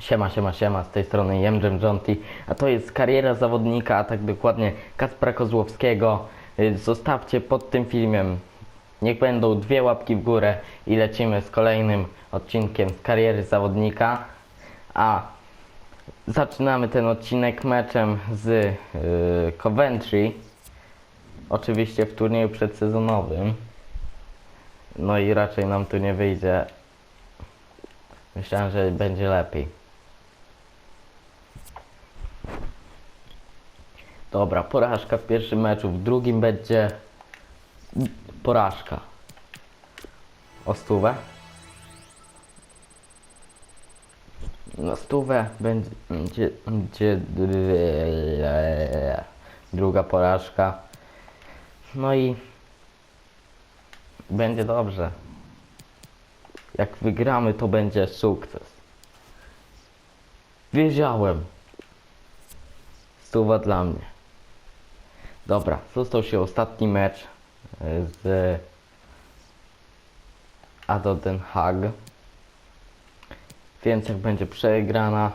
Siema, siema, siema, z tej strony Jemdżem Jonty, a to jest kariera zawodnika, a tak dokładnie Kacpra Kozłowskiego. Y, Zostawcie pod tym filmem, niech będą dwie łapki w górę i lecimy z kolejnym odcinkiem z kariery zawodnika. A zaczynamy ten odcinek meczem z y, Coventry, oczywiście w turnieju przedsezonowym. No i raczej nam tu nie wyjdzie. Myślałem, że będzie lepiej. Dobra, porażka w pierwszym meczu, w drugim będzie porażka. O stówę? Na stówę będzie, będzie, będzie druga porażka. No i będzie dobrze. Jak wygramy, to będzie sukces. Wiedziałem. Stuwa dla mnie. Dobra, został się ostatni mecz y, z Ado Den Haag. Więc jak będzie przegrana,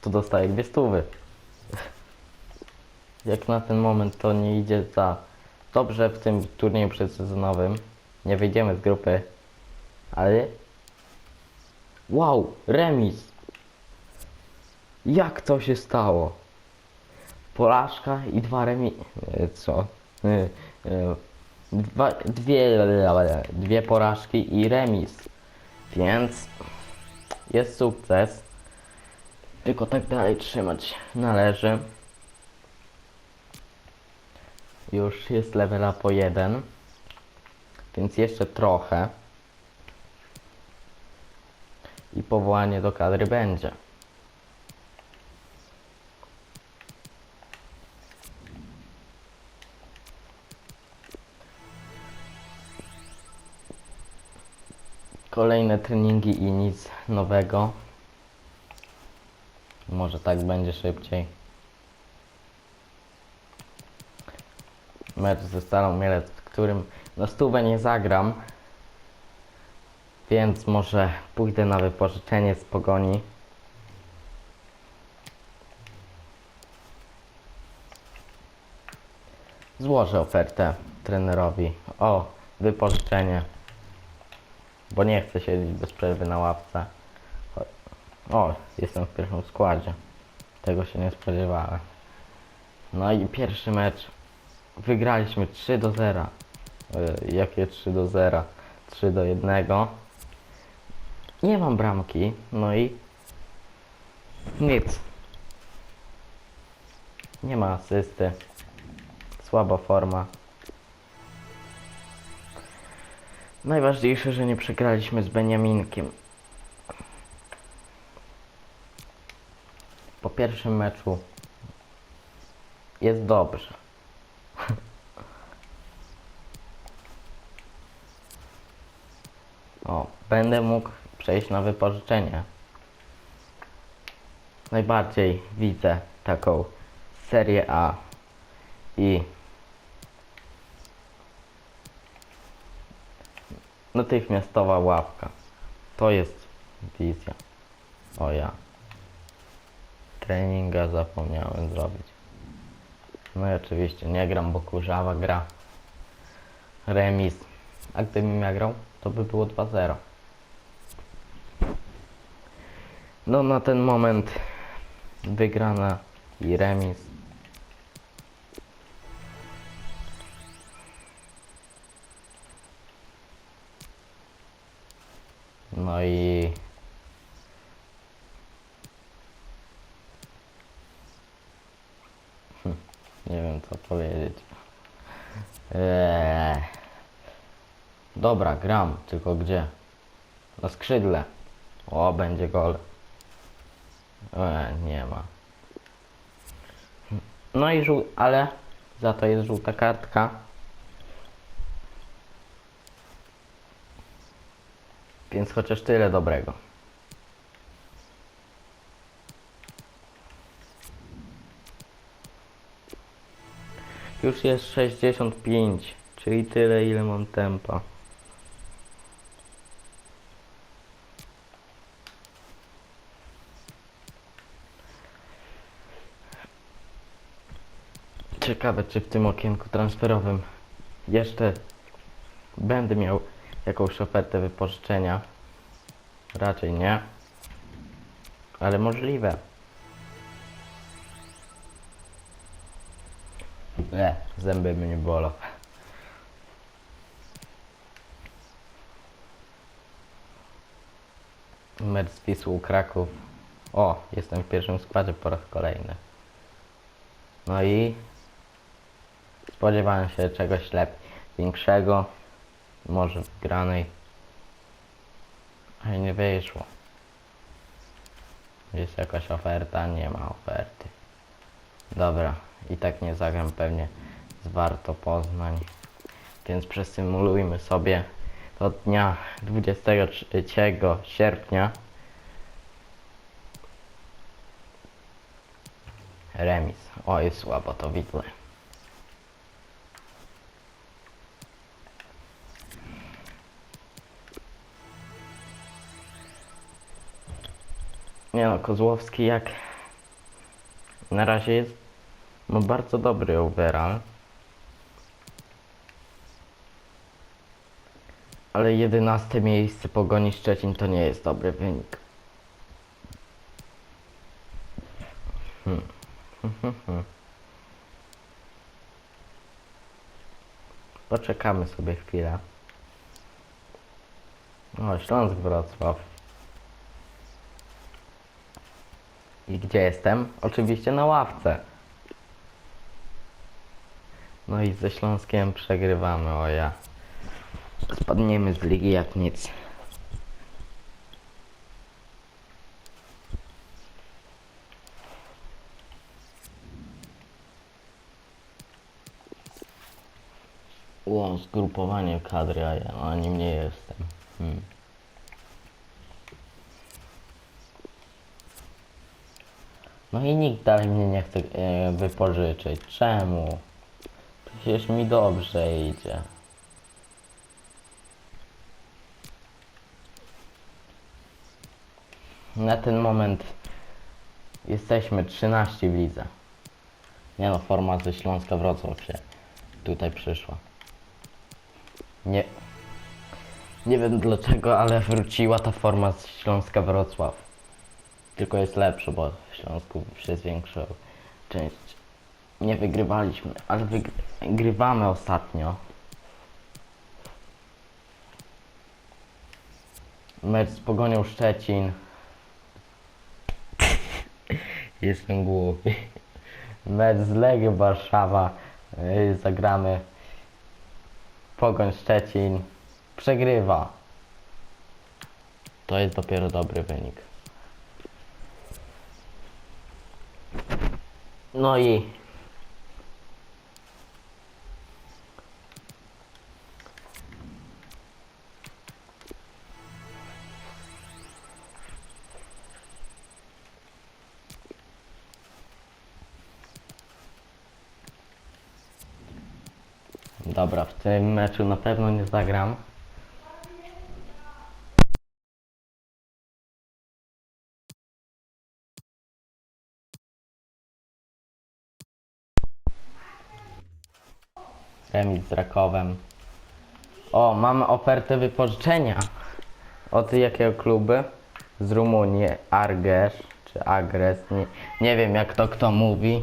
to dostaję dwie stówy. Jak na ten moment to nie idzie za dobrze w tym turnieju przedsezonowym. Nie wyjdziemy z grupy, ale wow, remis. Jak to się stało? Porażka i dwa remi... e, Co? E, e, Dwa, dwie, dwie porażki i remis. Więc jest sukces. Tylko tak dalej trzymać należy. Już jest levela po jeden. Więc jeszcze trochę. I powołanie do kadry będzie. Kolejne treningi i nic nowego. Może tak będzie szybciej. Mecz ze Starą Mielec, w którym na stówę nie zagram. Więc może pójdę na wypożyczenie z pogoni. Złożę ofertę trenerowi o wypożyczenie bo nie chcę siedzieć bez przerwy na ławce. O, jestem w pierwszym składzie. Tego się nie spodziewałem. No i pierwszy mecz. Wygraliśmy 3 do 0. Yy, jakie 3 do 0? 3 do 1. Nie mam bramki, no i nic. Nie ma asysty. Słaba forma. Najważniejsze, że nie przegraliśmy z Beniaminkiem. Po pierwszym meczu jest dobrze. O, będę mógł przejść na wypożyczenie. Najbardziej widzę taką serię A i natychmiastowa łapka. To jest wizja. O ja. Treninga zapomniałem zrobić. No i oczywiście nie gram, bo kurzawa gra. Remis. A gdybym ja grał, to by było 2-0. No na ten moment wygrana i remis. No i Hm, nie wiem co powiedzieć. Eee. Dobra, gram, tylko gdzie? Na skrzydle. O, będzie gol. Eee, nie ma. No i żół, ale za to jest żółta kartka. Więc chociaż tyle dobrego. Już jest 65, czyli tyle ile mam tempa. Ciekawe czy w tym okienku transferowym jeszcze będę miał jakąś ofertę wypożyczenia. Raczej nie. Ale możliwe. Nie, zęby mnie bolą. Mecz z Kraków. O, jestem w pierwszym składzie po raz kolejny. No i spodziewałem się czegoś lepiej, większego, może wygranej. Ale nie wyszło. Jest jakaś oferta? Nie ma oferty. Dobra, i tak nie zagram pewnie z Warto Poznań. Więc przesymulujmy sobie do dnia 23 sierpnia remis. Oj, słabo to widzę. Nie no, Kozłowski jak na razie jest ma bardzo dobry overall. Ale 11 miejsce pogoni Szczecin to nie jest dobry wynik. Hmm. Poczekamy sobie chwilę. O, Śląsk Wrocław. I gdzie jestem? Oczywiście na ławce. No i ze Śląskiem przegrywamy, o ja. Spadniemy z ligi jak nic. O, zgrupowanie kadry, a ja na nim nie jestem. Hmm. No i nikt dalej mnie nie chce e, wypożyczyć. Czemu? Przecież mi dobrze idzie. Na ten moment jesteśmy 13 w lidze. Nie no, forma ze Śląska Wrocław się tutaj przyszła. Nie. Nie wiem dlaczego, ale wróciła ta forma z Śląska Wrocław. Tylko jest lepsza, bo w Śląsku się zwiększył część. Nie wygrywaliśmy, ale wygrywamy ostatnio. Mecz z Pogonią Szczecin. Jestem głupi. Mecz z Legią Warszawa. Yy, Zagramy. Pogoń Szczecin. Przegrywa. To jest dopiero dobry wynik. No i Dobra, w tym meczu na pewno nie zagram. Remis z Rakowem. O, mamy ofertę wypożyczenia. Od jakiego kluby? Z Rumunii. Arges czy Agres. Nie, nie wiem jak to kto mówi.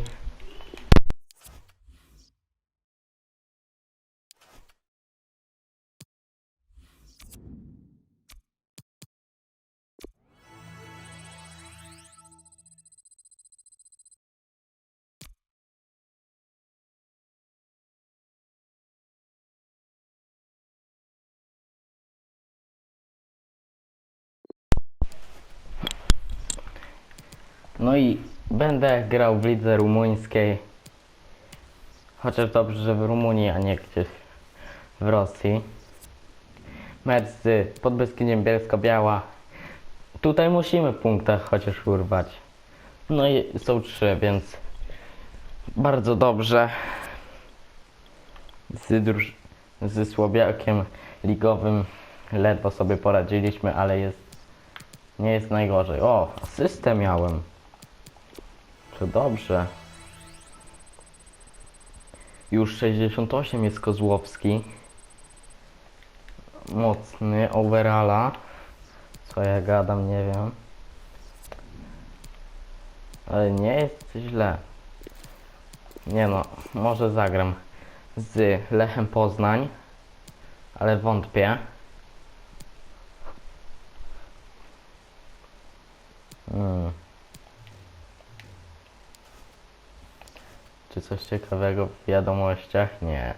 No i będę grał w lidze rumuńskiej. Chociaż dobrze, że w Rumunii, a nie gdzieś w Rosji. Mecz z Podbeskidziem Bielsko-Biała. Tutaj musimy w punktach chociaż urwać. No i są trzy, więc bardzo dobrze. Z, druż- z Słowiakiem ligowym ledwo sobie poradziliśmy, ale jest nie jest najgorzej. O, asystę miałem. To dobrze. Już 68 jest Kozłowski. Mocny, overalla. Co ja gadam, nie wiem. Ale nie jest źle. Nie no, może zagram z Lechem Poznań, ale wątpię. Hmm. Czy coś ciekawego w wiadomościach? Nie.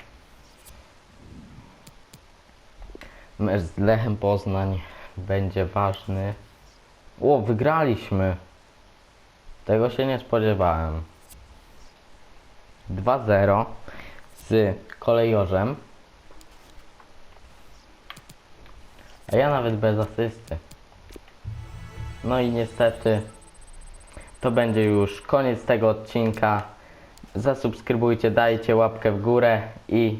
Mecz z Lechem Poznań będzie ważny. O, wygraliśmy. Tego się nie spodziewałem. 2-0 z kolejorzem. A ja nawet bez asysty. No i niestety to będzie już koniec tego odcinka. Zasubskrybujcie, dajcie łapkę w górę i